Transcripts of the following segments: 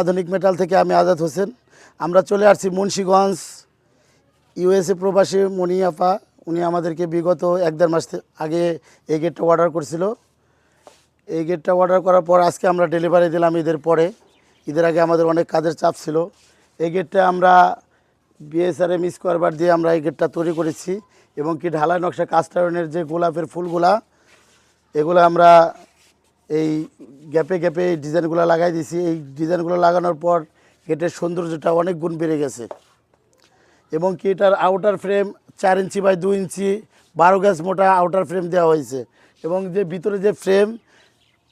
আধুনিক মেটাল থেকে আমি আজাদ হোসেন। আমরা চলে আসছি মুন্সীগঞ্জ ইউএসএ প্রবাসী মনিয়াপা উনি আমাদেরকে বিগত এক দেড় মাস আগে এই গেটটা অর্ডার করছিল। এই গেটটা অর্ডার করার পর আজকে আমরা ডেলিভারি দিলাম ঈদের পরে। ঈদের আগে আমাদের অনেক কাজের চাপ ছিল। এই গেটটা আমরা বিএসআরএম স্কোয়ার বার দিয়ে আমরা এই গেটটা তৈরি করেছি এবং কি ঢালাই নকশা কাস্টারনের যে গোলাপের ফুলগুলা, এগুলো আমরা এই গ্যাপে গ্যাপে এই ডিজাইনগুলো লাগাই দিয়েছি। এই ডিজাইনগুলো লাগানোর পর গেটের সৌন্দর্যটা অনেক গুণ বেড়ে গেছে। এবং কি এটার আউটার ফ্রেম চার ইঞ্চি বাই দু ইঞ্চি, বারো গ্যাস মোটা আউটার ফ্রেম দেওয়া হয়েছে। এবং যে ভিতরে যে ফ্রেম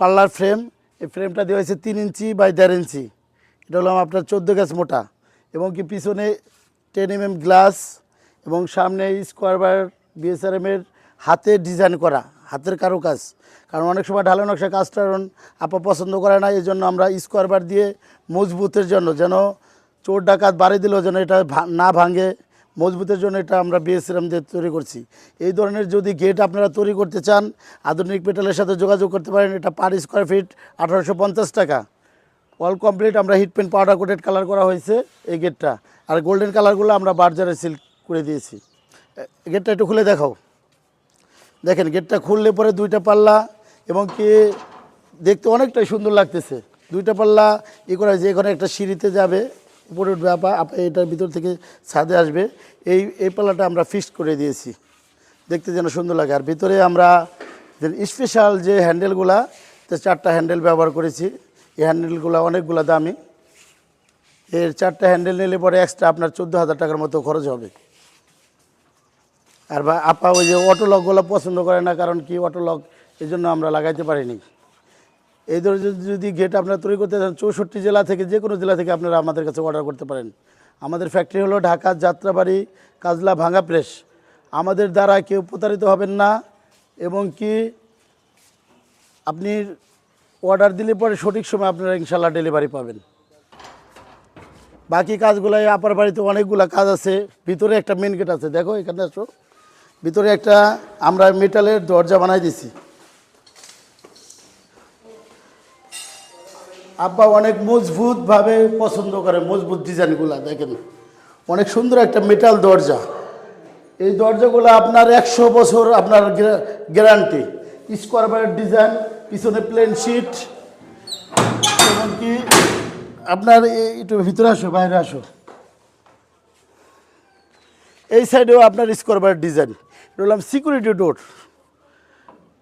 পাল্লার ফ্রেম এই ফ্রেমটা দেওয়া হয়েছে তিন ইঞ্চি বাই দেড় ইঞ্চি। এটা হলো আপনার চোদ্দ গ্যাস মোটা। এবং কি পিছনে টেন এম এম গ্লাস এবং সামনে স্কোয়ার বার বিএসআরএমের হাতে ডিজাইন করা। হাতের কারও কাজ কারণ অনেক সময় ঢালাই নকশা কাজটা আপা পছন্দ করে না এই জন্য আমরা স্কোয়ার বার দিয়ে মজবুতের জন্য যেন চোর ডাকাত বাড়ি দিলেও যেন এটা না ভাঙে, মজবুতের জন্য এটা আমরা বিএসএম দিয়ে তৈরি করছি। এই ধরনের যদি গেট আপনারা তৈরি করতে চান, আধুনিক পেট্রোলের সাথে যোগাযোগ করতে পারেন, এটা পার স্কোয়ার ফিট আঠারোশো পঞ্চাশ টাকা। অল কমপ্লিট আমরা heat paint powder coated colour করা হয়েছে এই গেটটা আর গোল্ডেন কালারগুলো আমরা বার্জারে সিল্ক করে দিয়েছি। গেটটা একটু খুলে দেখাও। দেখেন গেটটা খুললে পরে দুইটা পাল্লা এবং কি দেখতে অনেকটাই সুন্দর লাগতেছে। দুইটা পাল্লা, ই করা যে এখানে একটা সিঁড়িতে যাবে, উপরে উঠবে, আপা আপা, এটার ভিতর থেকে ছাদে আসবে। এই এই পাল্লাটা আমরা ফিক্সড করে দিয়েছি। দেখতে যেন সুন্দর লাগে। আর ভিতরে আমরা স্পেশাল যে হ্যান্ডেলগুলা তো চারটা হ্যান্ডেল ব্যবহার করেছি। এই হ্যান্ডেলগুলো অনেকগুলো দামি। এর চারটা হ্যান্ডেল নিলে পরে এক্সট্রা আপনার চোদ্দ হাজার টাকার মতো খরচ হবে। আর বা আপা ওই যে অটো লকগুলো পছন্দ করে না, কারণ কি অটো লক এই জন্য আমরা লাগাইতে পারিনি। এই ধরে যদি- গেট আপনারা তৈরি করতে চান, চৌষট্টি জেলা থেকে যে কোনো জেলা থেকে আপনারা আমাদের কাছে অর্ডার করতে পারেন। আমাদের ফ্যাক্টরি হলো ঢাকা, যাত্রাবাড়ি, কাজলা ভাঙা প্রেস আমাদের দ্বারা কেউ প্রতারিত হবেন না, এবং কি আপনি অর্ডার দিলে পরে সঠিক সময় আপনারা ইনশাল্লাহ ডেলিভারি পাবেন। বাকি কাজগুলাই আপার বাড়িতে অনেকগুলো কাজ আছে, ভিতরে একটা মেন গেট আছে। দেখো, এখানে আসো। ভিতরে একটা আমরা মেটালের দরজা বানাই দিছি। আব্বা অনেক মজবুতভাবে পছন্দ করে, মজবুত ডিজাইনগুলো, দেখেন। অনেক সুন্দর একটা মেটাল দরজা। এই দরজাগুলো আপনার একশো বছর আপনার গ্যারান্টি। স্কোয়ার ডিজাইন, পিছনে প্লেন শিট এমনকি আপনার একটু ভিতরে আসো, বাইরে আসো। এই সাইডেও আপনার স্কোয়ার বারের ডিজাইন হলাম সিকিউরিটি ডোর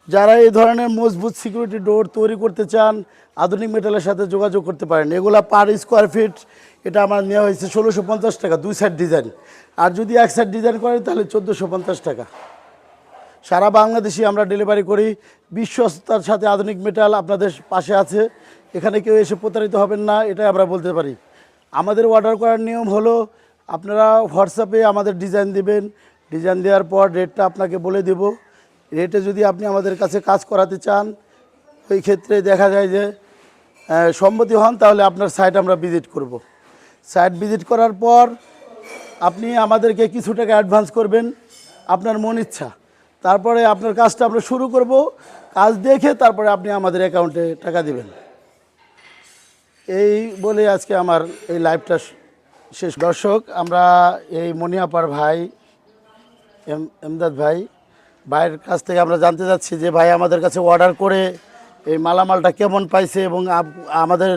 যারা এই ধরনের মজবুত সিকিউরিটি ডোর তৈরি করতে চান, আধুনিক মেটালের সাথে যোগাযোগ করতে পারেন। এগুলা পার স্কোয়ার ফিট এটা আমার নেওয়া হয়েছে ষোলোশো পঞ্চাশ টাকা, দুই সাইড ডিজাইন আর যদি এক সাইড ডিজাইন করেন, তাহলে চোদ্দোশো পঞ্চাশ টাকা। সারা বাংলাদেশে আমরা ডেলিভারি করি। বিশ্বস্তার সাথে আধুনিক মেটাল আপনাদের পাশে আছে। এখানে কেউ এসে প্রতারিত হবেন না, এটাই আমরা বলতে পারি। আমাদের অর্ডার করার নিয়ম হলো আপনারা হোয়াটসঅ্যাপে আমাদের ডিজাইন দিবেন। ডিজাইন দেওয়ার পর রেটটা আপনাকে বলে দেব। রেটে যদি আপনি আমাদের কাছে কাজ করাতে চান, ওই ক্ষেত্রে দেখা যায় যে সম্মতি হন, তাহলে আপনার সাইট আমরা ভিজিট করব। সাইট ভিজিট করার পর আপনি আমাদেরকে কিছু টাকা অ্যাডভান্স করবেন, আপনার মন ইচ্ছা। তারপরে আপনার কাজটা আমরা শুরু করব। কাজ দেখে তারপরে আপনি আমাদের অ্যাকাউন্টে টাকা দিবেন। এই বলে আজকে আমার এই লাইভটা শেষ দর্শক আমরা এই মনিয়াপার ভাই এম এমদাদ ভাই ভাইয়ের কাছ থেকে আমরা জানতে চাচ্ছি যে ভাই আমাদের কাছে অর্ডার করে এই মালামালটা কেমন পাইছে এবং আমাদের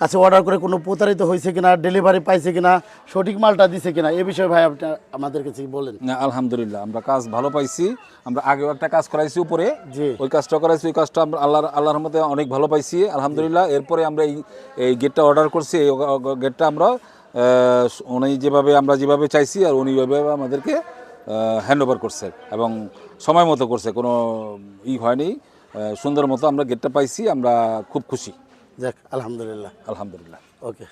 কাছে অর্ডার করে কোনো প্রতারিত হয়েছে কিনা ডেলিভারি পাইছে কিনা সঠিক মালটা দিছে কিনা এ বিষয়ে ভাই আপনি আমাদের কাছে বলেন না আলহামদুলিল্লাহ আমরা কাজ ভালো পাইছি আমরা আগেও একটা কাজ করাইছি উপরে জি। ওই কাজটা করাইছি ওই কাজটা আমরা আল্লাহর আল্লাহর মধ্যে অনেক ভালো পাইছি আলহামদুলিল্লাহ এরপরে আমরা এই এই গেটটা অর্ডার করছি এই গেটটা আমরা উনি যেভাবে আমরা যেভাবে চাইছি আর উনি ওইভাবে আমাদেরকে হ্যান্ড ওভার করছে এবং সময় মতো করছে কোনো ই হয়নি। সুন্দর মতো আমরা গেটটা পাইছি আমরা খুব খুশি। যাক আলহামদুলিল্লাহ। আলহামদুলিল্লাহ। ওকে